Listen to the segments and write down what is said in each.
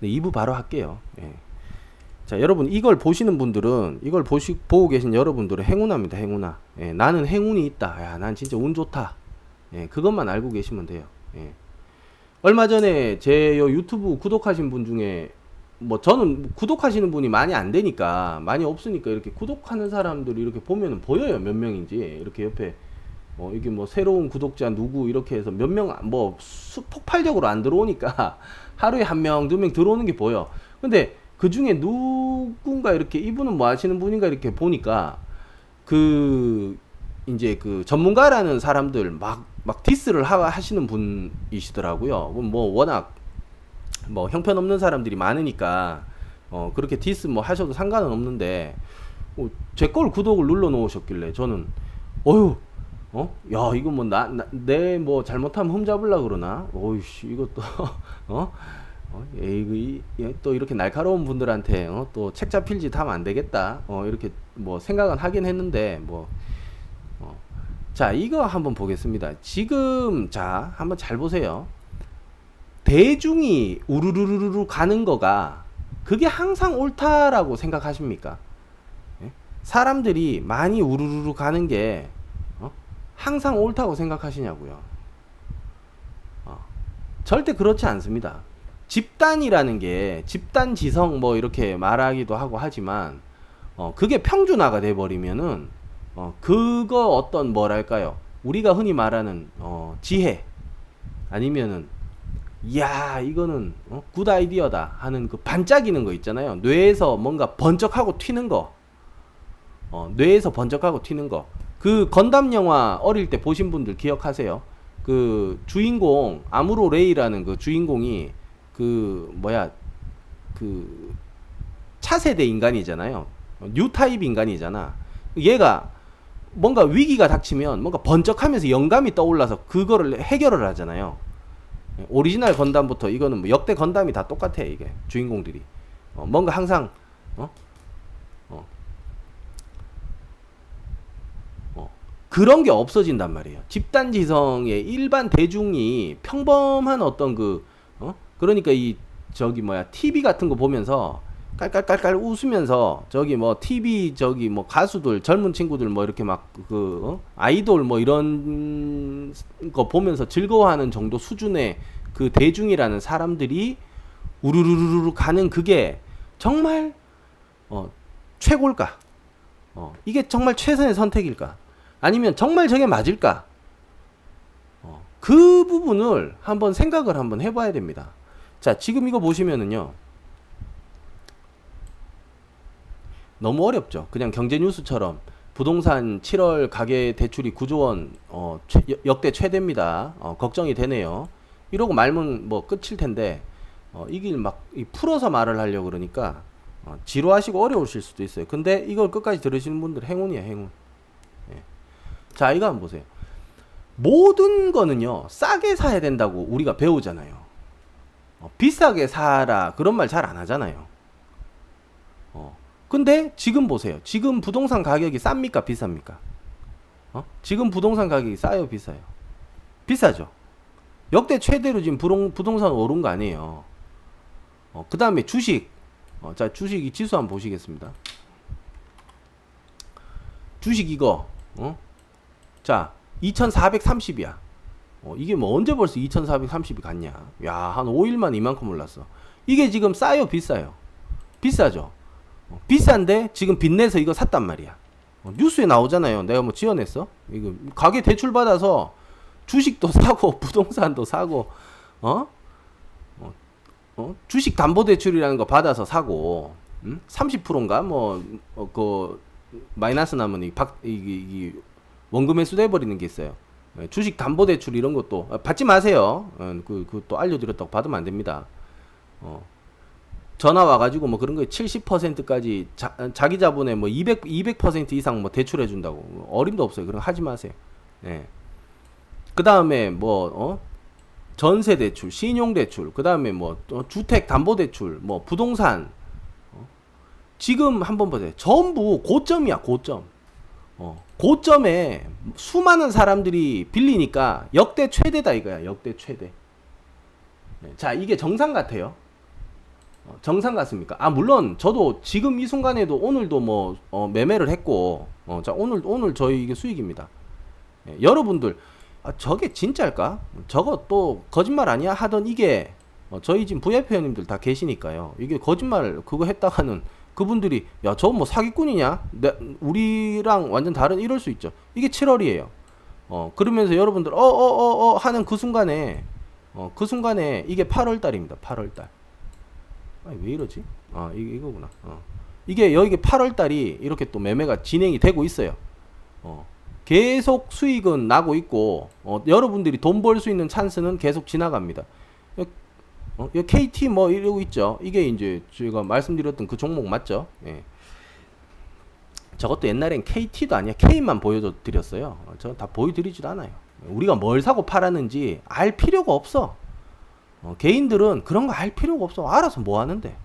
네, 2부 바로 할게요. 예. 자, 여러분 이걸 보시는 분들은 이걸 보시 보고 계신 여러분들은 행운합니다. 행운아. 예, 나는 행운이 있다. 야, 난 진짜 운 좋다. 예, 그것만 알고 계시면 돼요. 예. 얼마 전에 제요 유튜브 구독하신 분 중에 뭐 저는 구독하시는 분이 많이 안 되니까 많이 없으니까 이렇게 구독하는 사람들이 이렇게 보면은 보여요 몇 명인지 이렇게 옆에 뭐 이게 뭐 새로운 구독자 누구 이렇게 해서 몇 명 뭐 폭발적으로 안 들어오니까 하루에 한 명 두 명 들어오는 게 보여 근데 그 중에 누군가 이렇게 이분은 뭐 하시는 분인가 이렇게 보니까 그 이제 그 전문가라는 사람들 막 막 디스를 하, 하시는 분이시더라고요. 뭐 워낙 뭐 형편없는 사람들이 많으니까 어 그렇게 디스 뭐 하셔도 상관은 없는데 어, 제걸 구독을 눌러 놓으셨길래 저는 어휴 어 야 이거 뭐 나 내 뭐 잘못하면 흠잡을라 그러나 어이씨 이것도 어 어, 에이, 그, 또 이렇게 날카로운 분들한테 어, 또책 잡힐 짓 하면 안 되겠다. 어, 이렇게 뭐 생각은 하긴 했는데 뭐 어. 자, 이거 한번 보겠습니다. 지금 자, 한번 잘 보세요. 대중이 우르르르르 가는 거가 그게 항상 옳다라고 생각하십니까? 예? 사람들이 많이 우르르르 가는 게 어? 항상 옳다고 생각하시냐고요. 어. 절대 그렇지 않습니다. 집단이라는 게 집단 지성 뭐 이렇게 말하기도 하고 하지만 어 그게 평준화가 돼 버리면은 어 그거 어떤 뭐랄까요 우리가 흔히 말하는 어 지혜 아니면은 야 이거는 어, 굿 아이디어다 하는 그 반짝이는 거 있잖아요 뇌에서 뭔가 번쩍하고 튀는 거 어, 뇌에서 번쩍하고 튀는 거 그 건담 영화 어릴 때 보신 분들 기억하세요 그 주인공 아무로 레이라는 그 주인공이 그 뭐야 그 차세대 인간이잖아요. 뉴 타입 인간이잖아. 얘가 뭔가 위기가 닥치면 뭔가 번쩍하면서 영감이 떠올라서 그거를 해결을 하잖아요. 오리지널 건담부터 이거는 뭐 역대 건담이 다 똑같아 이게 주인공들이 어, 뭔가 항상 어? 어. 어. 그런 게 없어진단 말이에요. 집단 지성의 일반 대중이 평범한 어떤 그 어? 그러니까 이 저기 뭐야 TV 같은 거 보면서 깔깔깔깔 웃으면서 저기 뭐 TV 저기 뭐 가수들 젊은 친구들 뭐 이렇게 막그 어? 아이돌 뭐 이런 거 보면서 즐거워하는 정도 수준의 그 대중이라는 사람들이 우르르르르 가는 그게 정말 어 최고일까? 어 이게 정말 최선의 선택일까? 아니면 정말 저게 맞을까? 어, 그 부분을 한번 생각을 한번 해봐야 됩니다. 자, 지금 이거 보시면은요. 너무 어렵죠. 그냥 경제 뉴스처럼 부동산 7월 가계 대출이 9조 원 어, 최, 역대 최대입니다. 어, 걱정이 되네요. 이러고 말면 뭐 끝일 텐데 어, 이길 막 풀어서 말을 하려고 그러니까 어, 지루하시고 어려우실 수도 있어요. 근데 이걸 끝까지 들으시는 분들 행운이야 행운. 예. 자 이거 한번 보세요. 모든 거는요 싸게 사야 된다고 우리가 배우잖아요. 어, 비싸게 사라 그런 말 잘 안 하잖아요. 어. 근데 지금 보세요. 지금 부동산 가격이 쌉니까 비쌉니까? 어? 지금 부동산 가격이 싸요 비싸요? 비싸죠. 역대 최대로 지금 부동, 부동산 오른 거 아니에요. 어, 그 다음에 주식. 어, 자, 주식 이 지수 한번 보시겠습니다. 주식 이거, 어? 자, 2430이야. 어, 이게 뭐 언제 벌써 2430이 갔냐? 야, 한 5일만 이만큼 올랐어. 이게 지금 싸요, 비싸요? 비싸죠? 어, 비싼데 지금 빚내서 이거 샀단 말이야. 어, 뉴스에 나오잖아요. 내가 뭐 지원했어? 이거 가게 대출 받아서 주식도 사고 부동산도 사고 어? 어, 어? 주식 담보 대출이라는 거 받아서 사고 음? 30%인가 뭐그 어, 마이너스 나면 이, 박, 이, 이, 이 원금 회수돼 버리는 게 있어요. 예, 주식 담보 대출 이런 것도 아, 받지 마세요. 어, 그 그또 알려드렸다고 받으면 안 됩니다. 어. 전화 와가지고 뭐 그런 거 70%까지 자, 자기 자본에 뭐 200, 200% 이상 뭐 대출해 준다고 어림도 없어요. 그런 거 하지 마세요. 예. 그 다음에 뭐, 어? 전세 대출, 신용 대출, 그 다음에 뭐, 어, 주택 담보 대출, 뭐, 부동산. 어? 지금 한번 보세요. 전부 고점이야, 고점. 어, 고점에 수많은 사람들이 빌리니까 역대 최대다 이거야, 역대 최대. 네. 자, 이게 정상 같아요. 어, 정상 같습니까? 아 물론 저도 지금 이 순간에도 오늘도 뭐 어, 매매를 했고 어, 자 오늘 오늘 저희 이게 수익입니다. 예, 여러분들 아, 저게 진짜일까? 저거 또 거짓말 아니야 하던 이게 어, 저희 지금 VIP 회원님들 다 계시니까요. 이게 거짓말 그거 했다가는 그분들이 야 저 뭐 사기꾼이냐? 내, 우리랑 완전 다른 이럴 수 있죠. 이게 7월이에요. 어 그러면서 여러분들 어 어 어 어 하는 그 순간에 어 그 순간에 이게 8월 달입니다. 8월 달. 아니 왜 이러지? 아 이, 이거구나. 어. 이게 여기 8월 달이 이렇게 또 매매가 진행이 되고 있어요. 어. 계속 수익은 나고 있고 어, 여러분들이 돈 벌 수 있는 찬스는 계속 지나갑니다. 어, 이 KT 뭐 이러고 있죠. 이게 이제 제가 말씀드렸던 그 종목 맞죠? 예. 저것도 옛날엔 KT도 아니야. K만 보여줘 드렸어요. 어, 저다 보여드리지도 않아요. 우리가 뭘 사고 팔았는지 알 필요가 없어. 어, 개인들은 그런 거 알 필요가 없어. 알아서 뭐 하는데.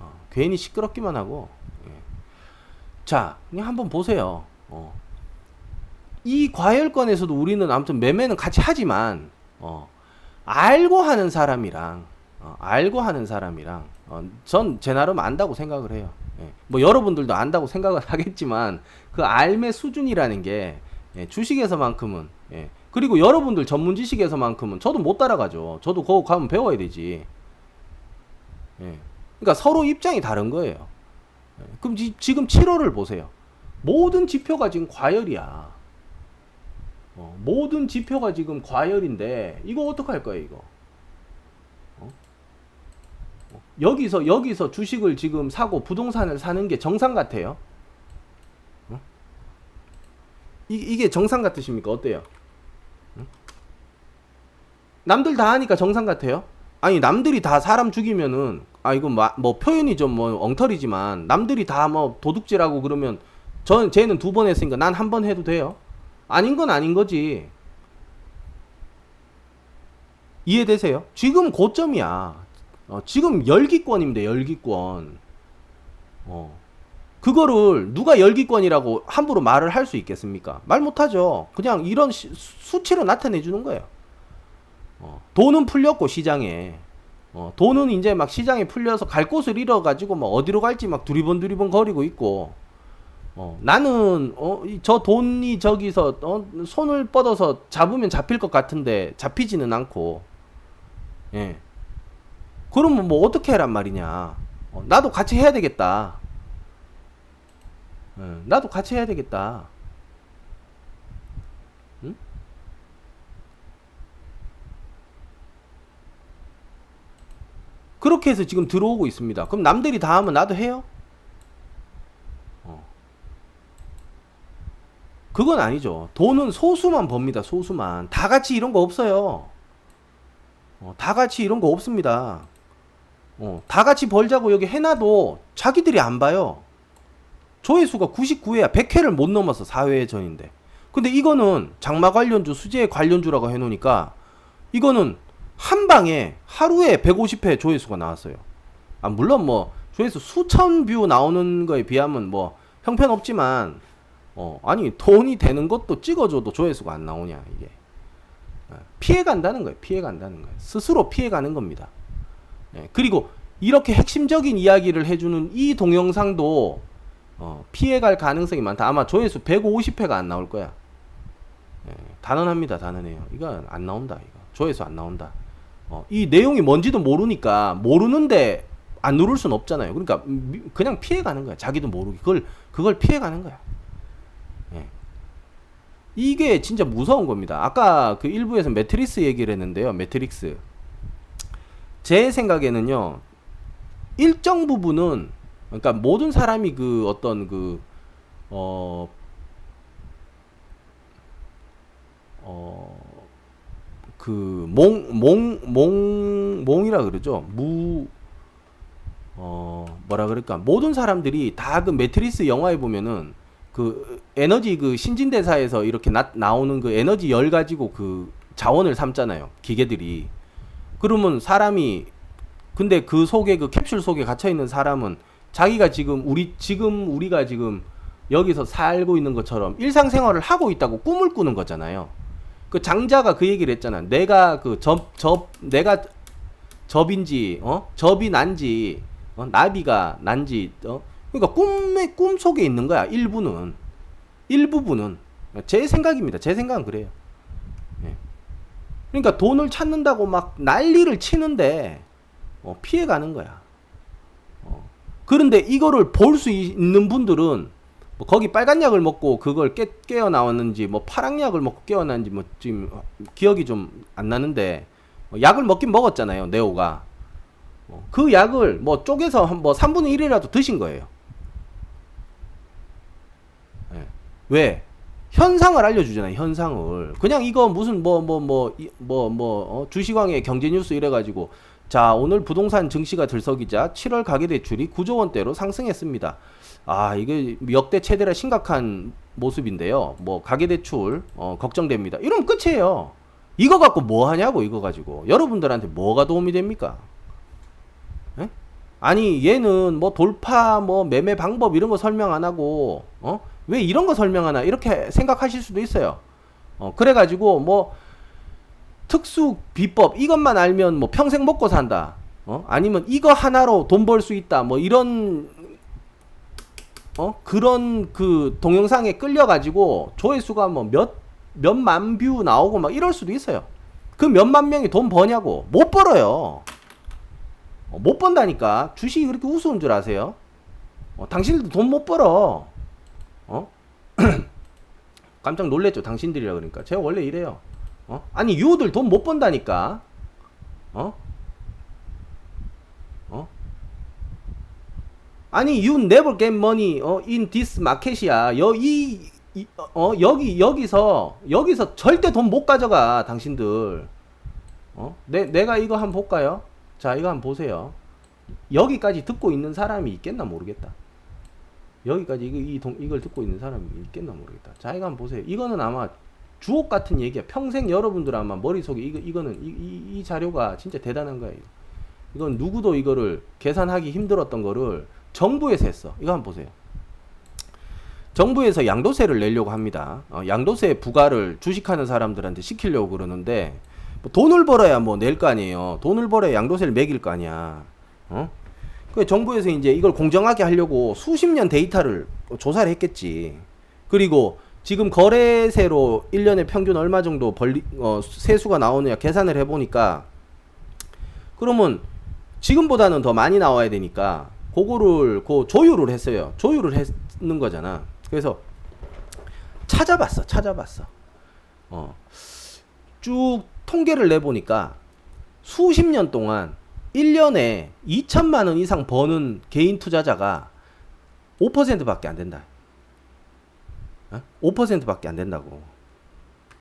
어, 괜히 시끄럽기만 하고. 예. 자, 그냥 한번 보세요. 어. 이 과열권에서도 우리는 아무튼 매매는 같이 하지만, 어, 알고 하는 사람이랑, 어, 알고 하는 사람이랑, 어, 전 제 나름 안다고 생각을 해요. 예. 뭐 여러분들도 안다고 생각을 하겠지만, 그 알매 수준이라는 게, 예, 주식에서만큼은, 예. 그리고 여러분들 전문 지식에서만큼은 저도 못 따라가죠. 저도 거기 가면 배워야 되지. 예. 그러니까 서로 입장이 다른 거예요. 예. 그럼 지, 지금 7월을 보세요. 모든 지표가 지금 과열이야. 어, 모든 지표가 지금 과열인데 이거 어떡할 거예요 이거? 어? 어, 여기서 여기서 주식을 지금 사고 부동산을 사는 게 정상 같아요? 어? 이, 이게 정상 같으십니까? 어때요? 응? 남들 다 하니까 정상 같아요? 아니 남들이 다 사람 죽이면은 아 이건 마, 뭐 표현이 좀 뭐 엉터리지만 남들이 다 뭐 도둑질하고 그러면 전 쟤는 두 번 했으니까 난 한 번 해도 돼요? 아닌 건 아닌 거지. 이해되세요? 지금 고점이야. 어, 지금 열기권입니다. 열기권. 어. 그거를 누가 열기권이라고 함부로 말을 할 수 있겠습니까? 말 못하죠. 그냥 이런 시, 수치로 나타내 주는 거예요. 어, 돈은 풀렸고 시장에 어, 돈은 이제 막 시장에 풀려서 갈 곳을 잃어가지고 막 어디로 갈지 막 두리번 두리번 거리고 있고 어, 나는 어, 이- 저 돈이 저기서 어, 손을 뻗어서 잡으면 잡힐 것 같은데 잡히지는 않고. 예. 그러면 뭐 어떻게 해란 말이냐. 어, 나도 같이 해야 되겠다. 예, 나도 같이 해야 되겠다. 응? 그렇게 해서 지금 들어오고 있습니다. 그럼 남들이 다 하면 나도 해요? 그건 아니죠. 돈은 소수만 법니다. 소수만. 다 같이 이런 거 없어요. 어, 다 같이 이런 거 없습니다. 어, 다 같이 벌자고 여기 해놔도 자기들이 안 봐요. 조회수가 99회야. 100회를 못 넘어서 4회 전인데. 근데 이거는 장마 관련주, 수제 관련주라고 해놓으니까 이거는 한 방에 하루에 150회 조회수가 나왔어요. 아, 물론 뭐 조회수 수천 뷰 나오는 거에 비하면 뭐 형편없지만 어, 아니 돈이 되는 것도 찍어줘도 조회수가 안 나오냐 이게 어, 피해 간다는 거예요. 피해 간다는 거예요. 스스로 피해 가는 겁니다. 예, 그리고 이렇게 핵심적인 이야기를 해주는 이 동영상도 어, 피해 갈 가능성이 많다. 아마 조회수 150회가 안 나올 거야. 예, 단언합니다. 단언해요. 이거 안 나온다. 이거 조회수 안 나온다. 어, 이 내용이 뭔지도 모르니까 모르는데 안 누를 순 없잖아요. 그러니까 미- 그냥 피해 가는 거야. 자기도 모르게 그걸 그걸 피해 가는 거야. 예. 이게 진짜 무서운 겁니다. 아까 그 일부에서 매트릭스 얘기를 했는데요. 매트릭스. 제 생각에는요. 일정 부분은 그러니까 모든 사람이 그 어떤 그 어, 어, 그 몽, 몽, 몽, 몽이라 그러죠. 무, 어, 뭐라 그럴까. 모든 사람들이 다 그 매트리스 영화에 보면은 그 에너지 그 신진대사에서 이렇게 나, 나오는 그 에너지 열 가지고 그 자원을 삼잖아요. 기계들이. 그러면 사람이 근데 그 속에 그 캡슐 속에 갇혀 있는 사람은 자기가 지금 우리 지금 우리가 지금 여기서 살고 있는 것처럼 일상생활을 하고 있다고 꿈을 꾸는 거잖아요. 그 장자가 그 얘기를 했잖아. 내가 그 접 접 내가 접인지 어 접이 난지 어? 나비가 난지 어 그러니까 꿈의 꿈 속에 있는 거야 일부는. 일부분은. 제 생각입니다. 제 생각은 그래요. 예. 그러니까 돈을 찾는다고 막 난리를 치는데 어, 피해가는 거야. 어. 그런데 이거를 볼 수 있는 분들은 뭐 거기 빨간 약을 먹고 그걸 깨, 깨어 나왔는지 뭐 파란 약을 먹고 깨어 났는지 뭐 지금 기억이 좀 안 나는데 어, 약을 먹긴 먹었잖아요 네오가. 어, 그 약을 뭐 쪼개서 한 뭐 3분의 1이라도 드신 거예요 예. 왜? 현상을 알려주잖아요 현상을. 그냥 이거 무슨 뭐 뭐 뭐 뭐뭐 주식왕의 경제뉴스 이래가지고 자 오늘 부동산 증시가 들썩이자 7월 가계대출이 9조 원대로 상승했습니다. 아 이게 역대 최대라 심각한 모습인데요. 뭐 가계대출 어, 걱정됩니다. 이러면 끝이에요. 이거 갖고 뭐 하냐고 이거 가지고. 여러분들한테 뭐가 도움이 됩니까? 예? 아니 얘는 뭐 돌파 뭐 매매 방법 이런 거 설명 안 하고 어? 왜 이런 거 설명하나 이렇게 생각하실 수도 있어요. 어 그래가지고 뭐 특수 비법 이것만 알면 뭐 평생 먹고 산다. 어 아니면 이거 하나로 돈 벌 수 있다. 뭐 이런 어 그런 그 동영상에 끌려가지고 조회수가 뭐 몇 몇만 뷰 나오고 막 이럴 수도 있어요. 그 몇만 명이 돈 버냐고 못 벌어요. 어, 못 번다니까 주식이 그렇게 우스운 줄 아세요? 어, 당신들도 돈 못 벌어. 어? 깜짝 놀랬죠 당신들이라 그러니까 제가 원래 이래요. 어? 아니 유들 돈 못 번다니까. 어? 어? 아니 you never get money 어, in this market이야. 여 이 이, 어 여기 여기서 여기서 절대 돈 못 가져가 당신들. 어? 내 내가 이거 한번 볼까요? 자, 이거 한번 보세요. 여기까지 듣고 있는 사람이 있겠나 모르겠다. 여기까지 이거, 이 동, 이걸 듣고 있는 사람이 있겠나 모르겠다. 자, 이거 한번 보세요. 이거는 아마 주옥 같은 얘기야. 평생 여러분들 아마 머릿속에 이거, 이거는, 이, 이, 이 자료가 진짜 대단한 거예요. 이건 누구도 이거를 계산하기 힘들었던 거를 정부에서 했어. 이거 한번 보세요. 정부에서 양도세를 내려고 합니다. 어, 양도세 부과를 주식하는 사람들한테 시키려고 그러는데 뭐 돈을 벌어야 뭐 낼 거 아니에요. 돈을 벌어야 양도세를 매길 거 아니야. 어? 그 정부에서 이제 이걸 공정하게 하려고 수십 년 데이터를 조사를 했겠지. 그리고 지금 거래세로 1년에 평균 얼마 정도 벌리, 어, 세수가 나오느냐 계산을 해보니까 그러면 지금보다는 더 많이 나와야 되니까 그거를 그 조율을 했어요. 조율을 했는 거잖아. 그래서 찾아봤어. 찾아봤어. 어. 쭉 통계를 내보니까 수십 년 동안 1년에 2천만 원 이상 버는 개인 투자자가 5%밖에 안 된다. 어? 5%밖에 안 된다고.